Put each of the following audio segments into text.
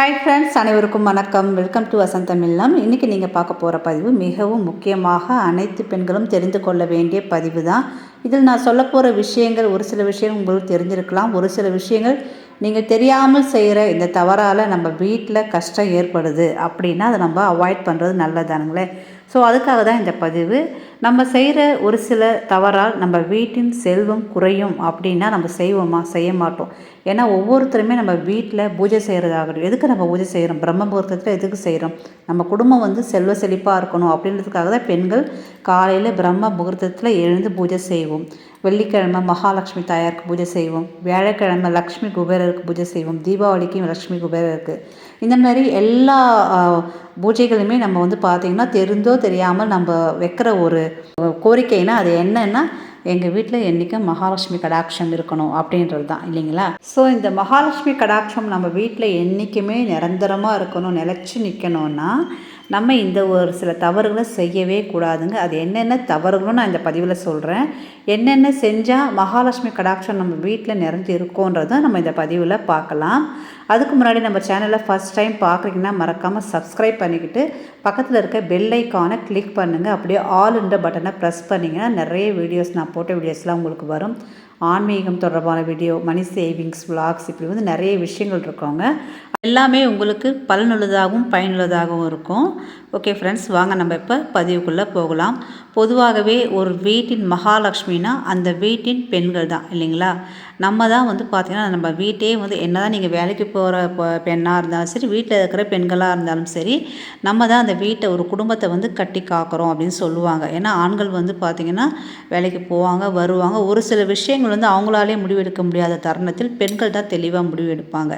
Hi friends அனைவருக்கும் வணக்கம். Welcome to வசந்தம் இல்லம் இன்றைக்கி நீங்கள் பார்க்க போகிற பதிவு மிகவும் முக்கியமாக அனைத்து பெண்களும் தெரிந்து கொள்ள வேண்டிய பதிவு தான் இதில் நான் சொல்ல போகிற விஷயங்கள் ஒரு சில விஷயங்கள் உங்களுக்கு தெரிஞ்சிருக்கலாம். ஒரு சில விஷயங்கள் நீங்கள் தெரியாமல் செய்கிற இந்த தவறால் நம்ம வீட்டில் கஷ்டம் ஏற்படுது அப்படின்னா அதை நம்ம அவாய்ட் பண்ணுறது நல்லதானுங்களே. ஸோ அதுக்காக தான் இந்த பதிவு. நம்ம செய்கிற ஒரு சில தவறால் நம்ம வீட்டின் செல்வம் குறையும் அப்படின்னா நம்ம செய்வோமா? செய்ய மாட்டோம். ஏன்னா ஒவ்வொருத்தருமே நம்ம வீட்டில் பூஜை செய்கிறதாகட்டும் எதுக்கு நம்ம பூஜை செய்கிறோம் பிரம்ம முகூர்த்தத்தில் எதுக்கு செய்கிறோம் நம்ம குடும்பம் வந்து செல்வ செழிப்பாக இருக்கணும் அப்படின்றதுக்காக தான் பெண்கள் காலையில் பிரம்ம முகூர்த்தத்தில் எழுந்து பூஜை செய்வோம். வெள்ளிக்கிழமை மகாலட்சுமி தாயாருக்கு பூஜை செய்வோம். வியாழக்கிழமை லக்ஷ்மி குபேரருக்கு பூஜை செய்வோம். தீபாவளிக்கும் லக்ஷ்மி குபேரருக்கு. இந்த மாதிரி எல்லா பூஜைகளுமே நம்ம வந்து பார்த்திங்கன்னா தெரிந்தோ தெரியாமல் நம்ம வைக்கிற ஒரு கோரிக்கைனா அது என்னன்னா எங்கள் வீட்டில் என்றைக்கும் மகாலட்சுமி கடாட்சம் இருக்கணும் அப்படின்றது தான் இல்லைங்களா? ஸோ இந்த மகாலட்சுமி கடாட்சம் நம்ம வீட்டில் என்றைக்குமே நிரந்தரமாக இருக்கணும் நிலச்சி நிற்கணும்னா நம்ம இந்த ஒரு சில தவறுகளை செய்யவே கூடாதுங்க. அது என்னென்ன தவறுகளும் நான் இந்த பதிவில் சொல்கிறேன் என்னென்ன செஞ்சால் மகாலட்சுமி கடாட்சம் நம்ம வீட்டில் நிறைஞ்சு இருக்கோன்றதை நம்ம இந்த பதிவில் பார்க்கலாம். அதுக்கு முன்னாடி நம்ம சேனலை ஃபஸ்ட் டைம் பார்க்குறீங்கன்னா மறக்காமல் சப்ஸ்கிரைப் பண்ணிக்கிட்டு பக்கத்தில் இருக்க பெல் ஐக்கானை கிளிக் பண்ணுங்கள் அப்படியே ஆல்ன்ற பட்டனை ப்ரெஸ் பண்ணிங்கன்னா நிறைய வீடியோஸ் நான் போட்ட வீடியோஸ்லாம் உங்களுக்கு வரும். ஆன்மீகம் தொடர்பான வீடியோ மணி சேவிங்ஸ் விளாக்ஸ் இப்படி வந்து நிறைய விஷயங்கள் இருக்கோங்க எல்லாமே உங்களுக்கு பலனுள்ளதாகவும் பயனுள்ளதாகவும் இருக்கும். ஓகே ஃப்ரெண்ட்ஸ் வாங்க நம்ம இப்போ பதிவுக்குள்ளே போகலாம். பொதுவாகவே ஒரு வீட்டின் மகாலட்சுமினா அந்த வீட்டின் பெண்கள் தான் இல்லைங்களா? நம்ம தான் வந்து பார்த்திங்கன்னா நம்ம வீட்டே வந்து என்ன தான் நீங்கள் வேலைக்கு போகிற பெண்ணாக இருந்தாலும் சரி வீட்டில் இருக்கிற பெண்களாக இருந்தாலும் சரி நம்ம தான் அந்த வீட்டை ஒரு குடும்பத்தை வந்து கட்டி காக்கிறோம் அப்படின்னு சொல்லுவாங்க. ஏன்னா ஆண்கள் வந்து பார்த்திங்கன்னா வேலைக்கு போவாங்க வருவாங்க. ஒரு சில விஷயங்கள் வந்து அவங்களாலே முடிவெடுக்க முடியாத தருணத்தில் பெண்கள் தான் தெளிவாக முடிவெடுப்பாங்க.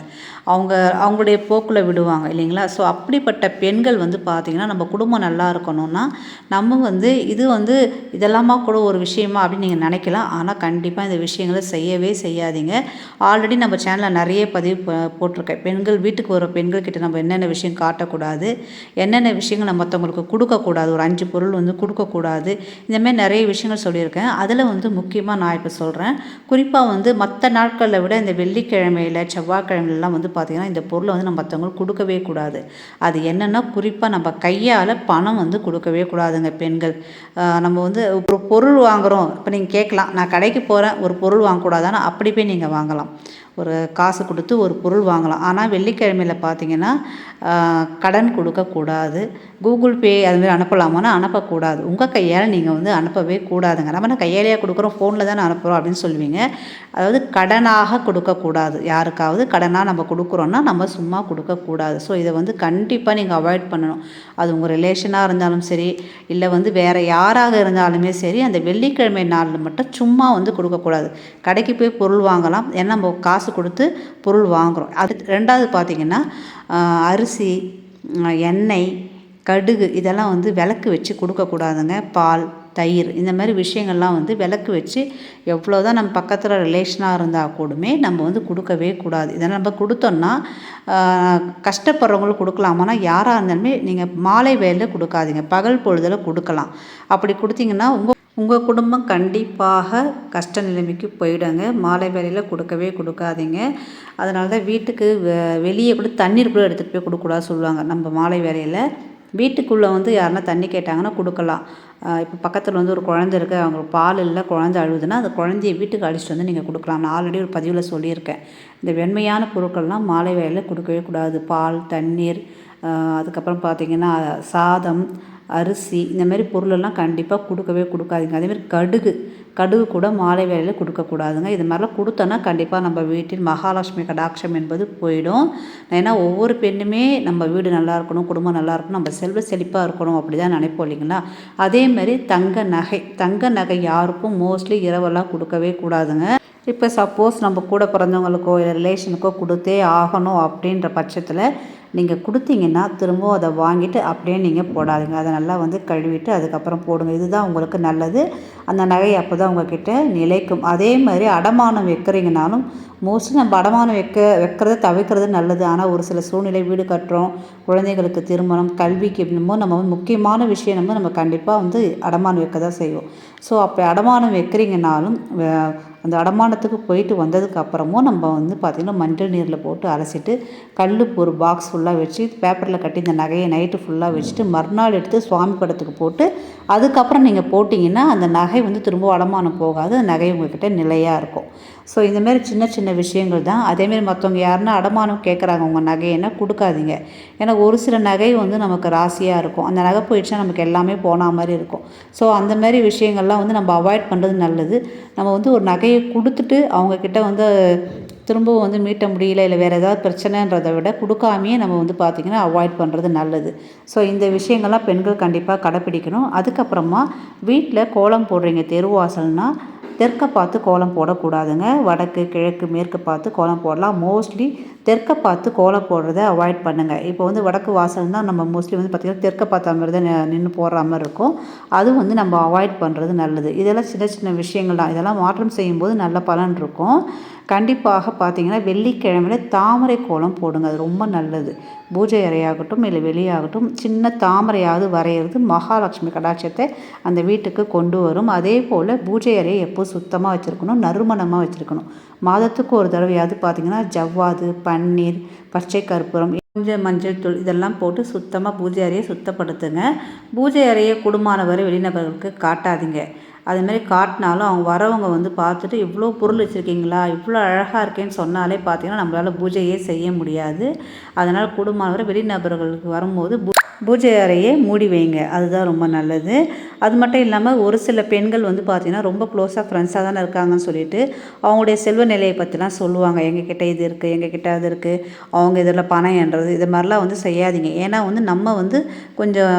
அவங்க அவங்களுடைய போக்கில் விடுவாங்க இல்லைங்களா? ஸோ அப்படிப்பட்ட பெண்கள் வந்து பார்த்திங்கன்னா நம்ம குடும்பம் நல்லா இருக்கணும்னா நம்ம வந்து இது வந்து இதெல்லாமா கூட ஒரு விஷயமா அப்படின்னு நீங்கள் நினைக்கலாம். ஆனால் கண்டிப்பாக இந்த விஷயங்களை செய்யவே செய்யாதீங்க. ஆல்ரெடி நம்ம சேனலில் நிறைய பதிவு போட்டிருக்கேன். பெண்கள் வீட்டுக்கு வர பெண்கள்கிட்ட நம்ம என்னென்ன விஷயம் காட்டக்கூடாது? என்னென்ன விஷயங்கள் நம்ம மற்றவங்களுக்கு கொடுக்கக்கூடாது? ஒரு அஞ்சு பொருள் வந்து கொடுக்கக்கூடாது? இந்தமாதிரி நிறைய விஷயங்கள் சொல்லியிருக்கேன். அதில் வந்து முக்கியமாக நான் இப்போ சொல்கிறேன் குறிப்பாக வந்து மற்ற நாட்களில் விட இந்த வெள்ளிக்கிழமையில் செவ்வாய்க்கிழமையிலலாம் வந்து பார்த்திங்கன்னா இந்த பொருளை வந்து நம்ம மற்றவங்களுக்கு கொடுக்கவே கூடாது. அது என்னென்னா குறிப்பாக நம்ம கை கையால் பணம் வந்து கொடுக்கவே கூடாதுங்க பெண்கள். நம்ம வந்து ஒரு பொருள் வாங்குகிறோம் இப்போ நீங்கள் கேட்கலாம் நான் கடைக்கு போகிறேன் ஒரு பொருள் வாங்கக்கூடாதானா அப்படி போய் நீங்கள் வாங்கலாம். ஒரு காசு கொடுத்து ஒரு பொருள் வாங்கலாம். ஆனால் வெள்ளிக்கிழமையில் பார்த்தீங்கன்னா கடன் கொடுக்கக்கூடாது கூகுள் பே அதுமாதிரி அனுப்பலாமான்னா அனுப்பக்கூடாது. உங்கள் கையால் நீங்கள் வந்து அனுப்பவே கூடாதுங்க. நம்ம என்ன கையாலேயே கொடுக்குறோம் ஃபோனில் தானே அனுப்புகிறோம் அப்படின்னு சொல்லுவீங்க. அதாவது கடனாக கொடுக்கக்கூடாது யாருக்காவது கடனாக நம்ம கொடுக்குறோன்னா நம்ம சும்மா கொடுக்கக்கூடாது ஸோ இதை வந்து கண்டிப்பாக நீங்கள் அவாய்ட் பண்ணணும். அது உங்கள் ரிலேஷனாக இருந்தாலும் சரி இல்லை வந்து வேறு யாராக இருந்தாலுமே சரி அந்த வெள்ளிக்கிழமை நாளில் மட்டும் சும்மா வந்து கொடுக்கக்கூடாது கடைக்கு போய் பொருள் வாங்கலாம். ஏன்னா நம்ம காசு காசு கொடுத்து பொருள் வாங்குகிறோம் அது ரெண்டாவது பார்த்திங்கன்னா அரிசி எண்ணெய் கடுகு இதெல்லாம் வந்து விளக்கு வச்சு கொடுக்கக்கூடாதுங்க பால் தயிர் இந்த மாதிரி விஷயங்கள்லாம் வந்து விளக்கு வச்சு எவ்வளோ தான் நம்ம பக்கத்தில் ரிலேஷனாக இருந்தால் கூடமே நம்ம வந்து கொடுக்கவே கூடாது. இதெல்லாம் நம்ம கொடுத்தோன்னா கஷ்டப்படுறவங்களுக்கு கொடுக்கலாமானா யாராக இருந்தாலுமே நீங்கள் மாலை வேலையில் கொடுக்காதீங்க. பகல் பொழுதில் கொடுக்கலாம். அப்படி கொடுத்தீங்கன்னா உங்கள் உங்கள் குடும்பம் கண்டிப்பாக கஷ்ட நிலைமைக்கு போயிடுங்க. மாலை வேலையில் கொடுக்கவே கொடுக்காதீங்க. அதனால தான் வீட்டுக்கு வெளியே கூட தண்ணீர் கூட எடுத்துகிட்டு போய் கொடுக்கூடாது சொல்லுவாங்க. நம்ம மாலை வேலையில் வீட்டுக்குள்ளே வந்து யாருன்னா தண்ணி கேட்டாங்கன்னா கொடுக்கலாம். இப்போ பக்கத்தில் வந்து ஒரு குழந்தை இருக்குது அவங்க பால் இல்லை குழந்த அழுகுதுன்னா அந்த குழந்தைய வீட்டுக்கு அழைச்சிட்டு வந்து நீங்கள் கொடுக்கலாம். நான் ஆல்ரெடி ஒரு பதிவில் சொல்லியிருக்கேன். இந்த வெண்மையான பொருட்கள்லாம் மாலை வேலையில் கொடுக்கவே கூடாது. பால் தண்ணீர் அதுக்கப்புறம் பார்த்திங்கன்னா சாதம் அரிசி இந்த மாதிரி பொருளெல்லாம் கண்டிப்பாக கொடுக்கவே கொடுக்காதீங்க. அதேமாதிரி கடுகு கடுகு கூட மாலை வேலையில் கொடுக்கக்கூடாதுங்க. இது மாதிரிலாம் கொடுத்தோன்னா கண்டிப்பாக நம்ம வீட்டில் மகாலட்சுமி கடாட்சம் என்பது போயிடும். ஏன்னா ஒவ்வொரு பெண்ணுமே நம்ம வீடு நல்லா இருக்கணும் குடும்பம் நல்லா இருக்கணும் நம்ம செல்வ செழிப்பாக இருக்கணும் அப்படி தான் நினைப்போம் இல்லைங்களா? அதேமாதிரி தங்க நகை தங்க நகை யாருக்கும் மோஸ்ட்லி இரவெல்லாம் கொடுக்கவே கூடாதுங்க. இப்போ சப்போஸ் நம்ம கூட பிறந்தவங்களுக்கோ இல்லை ரிலேஷனுக்கோ கொடுத்தே ஆகணும் அப்படின்ற பட்சத்தில் நீங்கள் கொடுத்தீங்கன்னா திரும்பவும் அதை வாங்கிட்டு அப்படியே நீங்கள் போடாதீங்க. அதை நல்லா வந்து கழுவிட்டு அதுக்கப்புறம் போடுங்க. இதுதான் உங்களுக்கு நல்லது. அந்த நகை அப்போ தான் உங்கள்கிட்ட நிலைக்கும். அதே மாதிரி அடமானம் வைக்கிறீங்கனாலும் மோஸ்ட்லி நம்ம அடமானம் வைக்க வைக்கிறத தவிர்க்கிறது நல்லது. ஆனால் ஒரு சில சூழ்நிலை வீடு கட்டுறோம் குழந்தைகளுக்கு திருமணம் கல்விக்கு என்னமோ நம்ம வந்து முக்கியமான விஷயம் நம்ம நம்ம கண்டிப்பாக வந்து அடமானம் வைக்க தான் செய்வோம். ஸோ அப்போ அடமானம் வைக்கிறீங்கனாலும் அந்த அடமானத்துக்கு போயிட்டு வந்ததுக்கு அப்புறமும் நம்ம வந்து பார்த்திங்கன்னா மஞ்சள் நீரில் போட்டு அலசிட்டு கல் ஒரு பாக்ஸ் ஃபுல்லாக வச்சு பேப்பரில் கட்டி இந்த நகையை நைட்டு ஃபுல்லாக வச்சுட்டு மறுநாள் எடுத்து சுவாமி படத்துக்கு போட்டு அதுக்கப்புறம் நீங்கள் போட்டிங்கன்னா அந்த நகை வந்து திரும்ப அடமானம் போகாது. அந்த நகை உங்கள்கிட்ட நிலையாக இருக்கும். ஸோ இந்தமாரி சின்ன சின்ன விஷயங்கள் தான். அதேமாரி மற்றவங்க யாருன்னா அடமானம் கேட்குறாங்க உங்கள் நகையைன்னா கொடுக்காதீங்க. ஏன்னா ஒரு சில நகை வந்து நமக்கு ராசியாக இருக்கும். அந்த நகை போயிடுச்சுன்னா நமக்கு எல்லாமே போன மாதிரி இருக்கும். ஸோ அந்த மாதிரி விஷயங்கள்லாம் வந்து நம்ம அவாய்ட் பண்ணுறது நல்லது. நம்ம வந்து ஒரு நகையை கொடுத்துட்டு அவங்கக்கிட்ட வந்து திரும்பவும் வந்து மீட்ட முடியல இல்லை வேறு ஏதாவது பிரச்சனைன்றதை விட கொடுக்காமையே நம்ம வந்து பார்த்திங்கன்னா அவாய்ட் பண்ணுறது நல்லது. ஸோ இந்த விஷயங்கள்லாம் பெண்கள் கண்டிப்பாக கடைப்பிடிக்கணும். அதுக்கப்புறமா வீட்டில் கோலம் போடுறீங்க தெருவாசல்னால் தெற்க பார்த்து கோலம் போடக்கூடாதுங்க. வடக்கு கிழக்கு மேற்கு பார்த்து கோலம் போடலாம். மோஸ்ட்லி தெற்க பார்த்து கோலம் போடுறத அவாய்ட் பண்ணுங்கள் இப்போ வந்து வடக்கு வாசல்னால் நம்ம மோஸ்ட்லி வந்து பார்த்திங்கன்னா தெற்க பார்த்த மாதிரி தான் நின்று போடுற மாதிரி இருக்கும். அது வந்து நம்ம அவாய்ட் பண்ணுறது நல்லது. இதெல்லாம் சின்ன சின்ன விஷயங்கள் தான். இதெல்லாம் மாற்றம் செய்யும்போது நல்ல பலன் இருக்கும். கண்டிப்பாக பார்த்தீங்கன்னா வெள்ளிக்கிழமையில் தாமரை கோலம் போடுங்க. அது ரொம்ப நல்லது. பூஜை அறையாகட்டும் இல்லை வெளியாகட்டும் சின்ன தாமரையாவது வரைகிறது மகாலட்சுமி கடாட்சத்தை அந்த வீட்டுக்கு கொண்டு வரும். அதே போல் பூஜை அறையை எப்போ சுத்தமாக வச்சுருக்கணும் நறுமணமாக வச்சுருக்கணும். மாதத்துக்கு ஒரு தடவையாவது பார்த்திங்கன்னா ஜவ்வாது பன்னீர் பச்சை கற்பூரம் கொஞ்சம் மஞ்சள் தூள் இதெல்லாம் போட்டு சுத்தமாக பூஜை அறையை சுத்தப்படுத்துங்க. பூஜை அறையை குடும்பமானவரை வெளிநபர்களுக்கு காட்டாதீங்க. அதுமாரி காட்டினாலும் அவங்க வரவங்க வந்து பார்த்துட்டு இவ்வளோ பொருள் வச்சுருக்கீங்களா? இவ்வளோ அழகாக இருக்கேன்னு சொன்னாலே பார்த்தீங்கன்னா நம்மளால் பூஜையே செய்ய முடியாது. அதனால் குடும்பமானவரை வெளிநபர்களுக்கு வரும்போது பூ பூஜை அறையை மூடி வைங்க. அதுதான் ரொம்ப நல்லது. அது மட்டும் இல்லாமல் ஒரு சில பெண்கள் வந்து பார்த்திங்கன்னா ரொம்ப க்ளோஸாக ஃப்ரெண்ட்ஸாக தானே இருக்காங்கன்னு சொல்லிட்டு அவங்களுடைய செல்வ நிலையை பற்றிலாம் சொல்லுவாங்க. எங்ககிட்ட இது இருக்குது எங்ககிட்ட அது இருக்குது அவங்க இதில் பணம் என்றது இது மாதிரிலாம் வந்து செய்யாதீங்க. ஏன்னா வந்து நம்ம வந்து கொஞ்சம்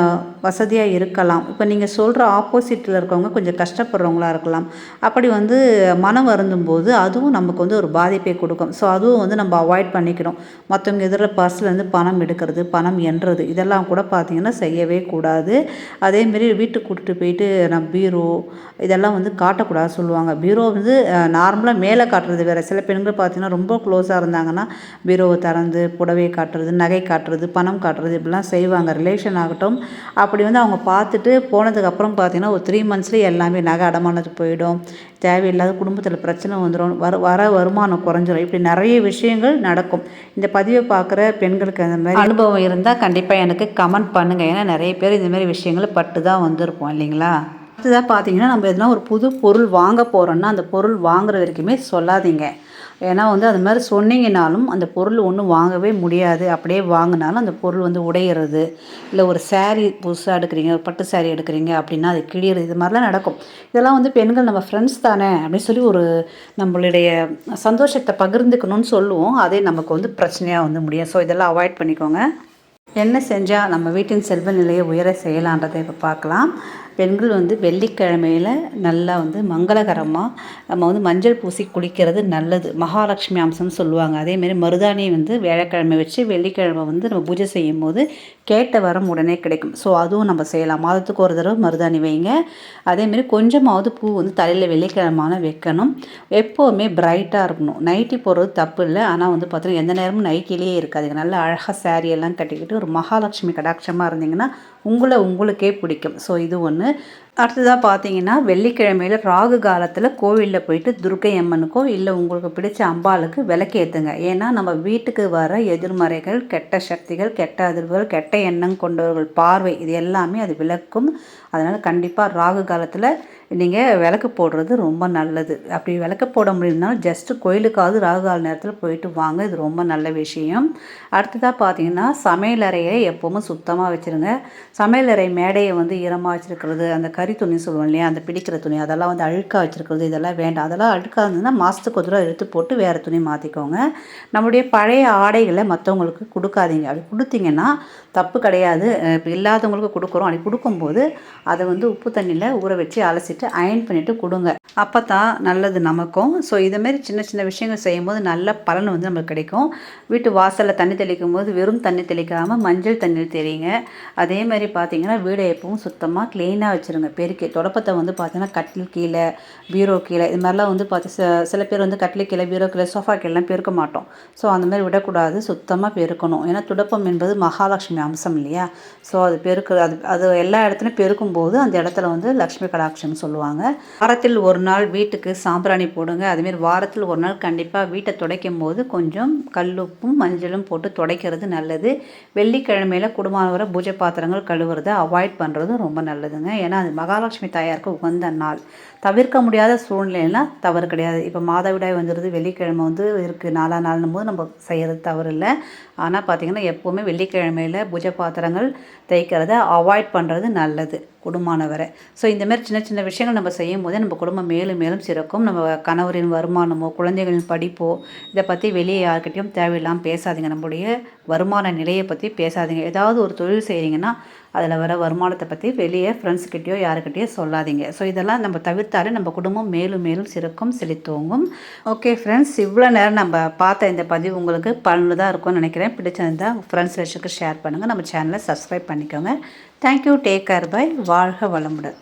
வசதியாக இருக்கலாம். இப்போ நீங்கள் சொல்கிற ஆப்போசிட்டில் இருக்கவங்க கொஞ்சம் கஷ்டப்படுறவங்களா இருக்கலாம். அப்படி வந்து மனம் வருந்தும் போது அதுவும் நமக்கு வந்து ஒரு பாதிப்பை கொடுக்கும். ஸோ அதுவும் வந்து நம்ம அவாய்ட் பண்ணிக்கணும் மற்றவங்க எதிரில் பர்ஸ்லேருந்து பணம் எடுக்கிறது பணம் என்றது இதெல்லாம் கூட பார்த்திங்கன்னா செய்யவே கூடாது. அதேமாரி வீட்டுக்கு கூட்டிட்டு போயிட்டு நான் பீரோ இதெல்லாம் வந்து காட்டக்கூடாது சொல்லுவாங்க. பீரோ வந்து நார்மலாக மேலே காட்டுறது வேறு. சில பெண்கள் பார்த்திங்கன்னா ரொம்ப க்ளோஸாக இருந்தாங்கன்னா பீரோவை திறந்து புடவை காட்டுறது நகை காட்டுறது பணம் காட்டுறது இப்படிலாம் செய்வாங்க. ரிலேஷன் ஆகட்டும். அப்படி வந்து அவங்க பார்த்துட்டு போனதுக்கப்புறம் பார்த்திங்கன்னா ஒரு த்ரீ மந்த்ஸ்லேயே எல்லாமே நகை அடமானத்துக்கு போயிடும். தேவையில்லாத குடும்பத்தில் பிரச்சனை வந்துடும். வர வர வருமானம் குறைஞ்சிடும் இப்படி நிறைய விஷயங்கள் நடக்கும். இந்த பதிவை பார்க்குற பெண்களுக்கு அந்த மாதிரி அனுபவம் இருந்தால் கண்டிப்பாக எனக்கு கம் கமெண்ட் பண்ணுங்கள் ஏன்னா நிறைய பேர் இந்த மாதிரி விஷயங்களை பட்டு தான் வந்திருப்போம் இல்லைங்களா? அடுத்ததாக பார்த்தீங்கன்னா நம்ம எதனா ஒரு புது பொருள் வாங்க போகிறோன்னா அந்த பொருள் வாங்குற வரைக்குமே சொல்லாதீங்க. ஏன்னா வந்து அது மாதிரி சொன்னீங்கனாலும் அந்த பொருள் ஒன்றும் வாங்கவே முடியாது. அப்படியே வாங்கினாலும் அந்த பொருள் வந்து உடையிறது. இல்லை ஒரு சேரீ புதுசாக எடுக்கிறீங்க ஒரு பட்டு சேரீ எடுக்கிறீங்க அப்படின்னா அது கிழியிறது. இது மாதிரிலாம் நடக்கும். இதெல்லாம் வந்து பெண்கள் நம்ம ஃப்ரெண்ட்ஸ் தானே அப்படின்னு சொல்லி ஒரு நம்மளுடைய சந்தோஷத்தை பகிர்ந்துக்கணும்னு சொல்லுவோம். அதே நமக்கு வந்து பிரச்சனையாக வந்து முடியும். ஸோ இதெல்லாம் அவாய்ட் பண்ணிக்கோங்க. என்ன செஞ்சால் நம்ம வீட்டின் செல்வ நிலையை உயர செய்யலான்றதை இப்போ பார்க்கலாம். பெண்கள் வந்து வெள்ளிக்கிழமையில் நல்லா வந்து மங்களகரமாக நம்ம வந்து மஞ்சள் பூசி குளிக்கிறது நல்லது. மகாலட்சுமி அம்சம்னு சொல்லுவாங்க. அதேமாரி மருதாணி வந்து வியாழக்கிழமை வச்சு வெள்ளிக்கிழமை வந்து நம்ம பூஜை செய்யும் போது கேட்ட வரம் உடனே கிடைக்கும். ஸோ அதுவும் நம்ம செய்யலாம். மாதத்துக்கு ஒரு தடவை மருதாணி வைங்க. அதேமாரி கொஞ்சமாவது பூ வந்து தலையில் வெள்ளிக்கிழமான வைக்கணும். எப்போவுமே பிரைட்டாக இருக்கணும். நைட்டி போடுறது தப்பு இல்லை. ஆனால் வந்து பார்த்தீங்கன்னா எந்த நேரமும் நைட்டிலேயே இருக்காதுங்க. நல்லா அழகாக சாரியெல்லாம் கட்டிக்கிட்டு ஒரு மகாலட்சுமி கடாட்சமாக இருந்தீங்கன்னா உங்களை உங்களுக்கே பிடிக்கும். ஸோ இது ஒன்று 呢？அடுத்ததாக பார்த்தீங்கன்னா வெள்ளிக்கிழமையில் ராகு காலத்தில் கோவிலில் போயிட்டு துர்க்கை அம்மனுக்கோ இல்லை உங்களுக்கு பிடிச்ச அம்பாளுக்கு விளக்கேற்றுங்க ஏன்னா நம்ம வீட்டுக்கு வர எதிர்மறைகள் கெட்ட சக்திகள் கெட்ட அதிர்வுகள் கெட்ட எண்ணம் கொண்டவர்கள் பார்வை இது எல்லாமே அது விளக்கும். அதனால் கண்டிப்பாக ராகு காலத்தில் நீங்கள் விளக்கு போடுறது ரொம்ப நல்லது. அப்படி விளக்கு போட முடியும்னா ஜஸ்ட்டு கோயிலுக்காவது ராகு கால நேரத்தில் போயிட்டு வாங்க. இது ரொம்ப நல்ல விஷயம். அடுத்ததாக பார்த்தீங்கன்னா சமையலறையை எப்போவுமே சுத்தமாக வச்சுருங்க. சமையலறை மேடையை வந்து ஈரமாக வச்சுருக்கிறது அந்த க கறி துணி சொல்லுவோம் இல்லையா? அந்த பிடிக்கிற துணி அதெல்லாம் வந்து அழுக்காக வச்சுருக்கிறது இதெல்லாம் வேண்டாம். அதெல்லாம் அழுக்காக இருந்ததுன்னா மாதத்துக்கு ஒரு தடவை எடுத்து போட்டு வேறு துணி மாற்றிக்கோங்க நம்மளுடைய பழைய ஆடைகளை மற்றவங்களுக்கு கொடுக்காதீங்க. அப்படி கொடுத்தீங்கன்னா தப்பு கிடையாது. இப்போ இல்லாதவங்களுக்கு கொடுக்குறோம். அப்படி கொடுக்கும்போது அதை வந்து உப்பு தண்ணியில் ஊற வச்சு அலசிட்டு அயன் பண்ணிவிட்டு கொடுங்க. அப்போ தான் நல்லது நமக்கும். ஸோ இதுமாரி சின்ன சின்ன விஷயங்கள் செய்யும்போது நல்ல பலன் வந்து நமக்கு கிடைக்கும். வீட்டு வாசலில் தண்ணி தெளிக்கும் போது வெறும் தண்ணி தெளிக்காமல் மஞ்சள் தண்ணி தெரியுங்க அதே மாதிரி பார்த்தீங்கன்னா வீடை எப்பவும் சுத்தமாக க்ளீனாக வச்சுருங்க. பெருக்கி. தொடப்பத்தை வந்து பார்த்தீங்கன்னா கட்டில் கீழே பீரோ கீழே இது மாதிரிலாம் வந்து பார்த்து ச சில பேர் வந்து கட்டில் கீழே பீரோ கீழே சோஃபா கீழெலாம் பெருக்க மாட்டோம். ஸோ அந்த மாதிரி விடக்கூடாது. சுத்தமாக பெருக்கணும். ஏன்னா துடப்பம் என்பது மகாலட்சுமி அம்சம் இல்லையா? ஸோ அது பெருக்க அது அது எல்லா இடத்துலையும் பெருக்கும் போது அந்த இடத்துல வந்து லக்ஷ்மி கடாட்சம்னு சொல்லுவாங்க. வாரத்தில் ஒரு நாள் வீட்டுக்கு சாம்பிராணி போடுங்க. அதுமாரி வாரத்தில் ஒரு நாள் கண்டிப்பாக வீட்டை துடைக்கும் போது கொஞ்சம் கல்லுப்பும் மஞ்சளும் போட்டு துடைக்கிறது நல்லது. வெள்ளிக்கிழமையில் குடும்பம் பூஜை பாத்திரங்கள் கழுவுறதை அவாய்ட் பண்ணுறதும் ரொம்ப நல்லதுங்க. ஏன்னா அது மகாலட்சுமி தாயாருக்கு உகந்த நாள். தவிர்க்க முடியாத சூழ்நிலைலாம் தவறு கிடையாது. இப்போ மாதவிடாய் வந்துடுது வெள்ளிக்கிழமை வந்து இருக்குது நாலா நாள்னும் போது நம்ம செய்கிறது தவறு இல்லை. ஆனால் பார்த்திங்கன்னா எப்போவுமே வெள்ளிக்கிழமையில் பூஜை பாத்திரங்கள் தேய்க்கிறத அவாய்ட் பண்ணுறது நல்லது குடும்பமானவரை. ஸோ இந்தமாரி சின்ன சின்ன விஷயங்கள் நம்ம செய்யும் போதே நம்ம குடும்பம் மேலும் மேலும் சிறக்கும். நம்ம கணவரின் வருமானமோ குழந்தைகளின் படிப்போ இதை பற்றி வெளியே யார்கிட்டையும் தேவையில்லாமல் பேசாதீங்க. நம்முடைய வருமான நிலையை பற்றி பேசாதீங்க. ஏதாவது ஒரு தொழில் செய்கிறீங்கன்னா அதில் வர வருமானத்தை பற்றி வெளியே ஃப்ரெண்ட்ஸ்கிட்டயோ யாருக்கிட்டேயோ சொல்லாதீங்க. ஸோ இதெல்லாம் நம்ம தவிர்த்தாலே நம்ம குடும்பம் மேலும் மேலும் சிறக்கும் செழித்தோங்கும். ஓகே ஃப்ரெண்ட்ஸ் இவ்வளோ நேரம் நம்ம பார்த்த இந்த பதிவு உங்களுக்கு பலனுதான் இருக்கும்னு நினைக்கிறேன். பிடிச்சிருந்தா ஃப்ரெண்ட்ஸ் வச்சுக்கு ஷேர் பண்ணுங்கள் நம்ம சேனலை சப்ஸ்கிரைப் பண்ணிக்கோங்க. தேங்க்யூ டேக் கேர் பை வாழ்க வளமுடன்.